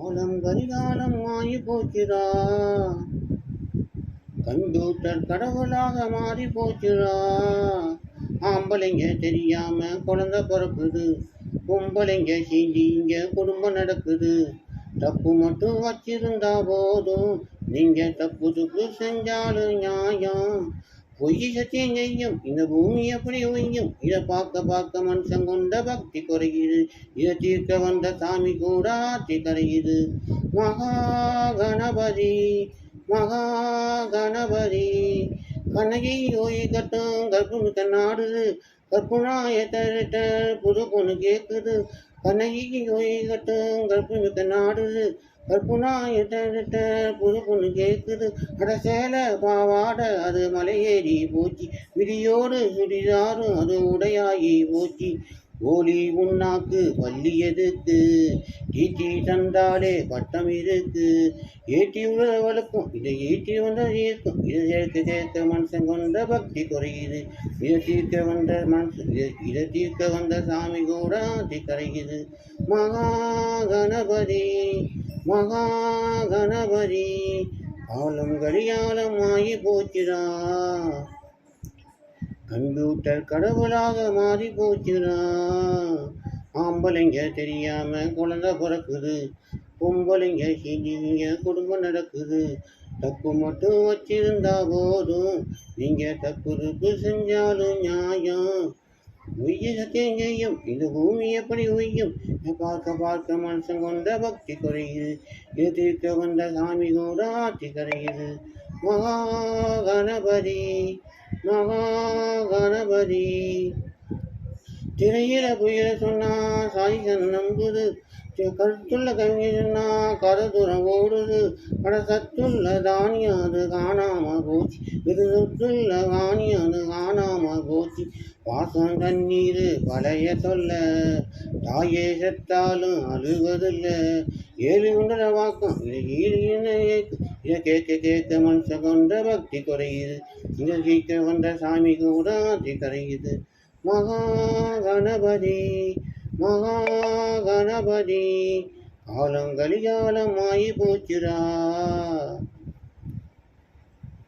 காலம் கரிகாலம் மாறி போச்சுடா கம்ப்யூட்டர் கடவுளாக மாறி போச்சுடா ஆம்பளைங்க தெரியாம குழந்தை பிறக்குது. கும்பலைங்க சீண்டி இங்க குடும்பம் நடக்குது. தப்பு மட்டும் வச்சிருந்தா போதும். நீங்க தப்பு துப்பு செஞ்சாலும் நியாயம். பொய் சத்தியம் செய்யும் இந்த பூமி எப்படி ஒய்யும் இதை பார்க்க பார்க்க மனுஷன் கொண்ட பக்தி குறையுது. இதை தீர்க்க வந்த சாமி கூட ஆற்றி கரையுது மகா கணபதி மகா கணபதி கண்ணகி ஓய் கட்டும் கற்புமிக்க நாடுது கற்புனாய தரட்ட புது பொண்ணு கேட்குது கண்ணகி ஓய் கட்டும் கற்புமிக்க நாடுது கற்புனாய தரட்ட புது பொண்ணு கேட்குது அட சேலை பாவாடை அது மலையேறி போச்சு. விடியோடு சுடிதாரும் அது உடையாகி போச்சு. கோலி உண்ணாக்கு பள்ளி எதுக்கு ஈட்டி தந்தாலே பட்டம் இருக்கு. ஏற்றி உள்ளவளுக்கும் இதை ஏற்றி வந்த இருக்கும் இதை சேர்க்க சேர்த்த மனுஷன் கொண்ட பக்தி குறையுது. இதை தீர்க்க வந்த மனுஷன் இதை- இதை தீர்க்க வந்த சாமி கூட ஆத்தி கரையுது. மகா கணபதி மகா கணபதி ஆளும் கடியாலம் ஆகி போச்சுடா. கம்ப்யூட்டர் கடவுளாக மாறி போச்சுரா ஆம்பளைங்க தெரியாம குழந்தை பிறக்குது. பொம்பளைங்க செஞ்சீங்க குடும்பம் நடக்குது. தப்பு மட்டும் வச்சிருந்தா போதும். நீங்க தப்பு தப்பு செஞ்சாலும் நியாயம். உய்ய சத்தியம் செய்யும். இந்த பூமி எப்படி உய்யும் பார்க்க பார்க்க மனுஷன் கொண்ட பக்தி குறையுது. இது தீர்க்க வந்த சாமி கூட ஆட்சி கரையுது. மகாகணபதி மகாகணபதி. மகா திரையில புயல சொன்னா சாய்சன் நம்புது. கருத்துள்ள கவிஞை சொன்னா ஓடுது அட சத்துள்ள தானியம் அது காணாம போச்சு. இது சொத்துள்ள தானியம் அது காணாம போச்சு. பாசம் தண்ணீர் பழைய சொல்ல தாயே செத்தாலும் அழுவதில்ல. ஏழு குண்டல வாக்கம் என்ன இதை கேட்க கேட்க மனுஷன் கொண்ட பக்தி குறையுது. இதை கேட்க கொண்ட சாமி கூட ஆத்தி கரையுது. மகா கணபதி மகா கணபதி காலம் கலிகாலம் ஆகி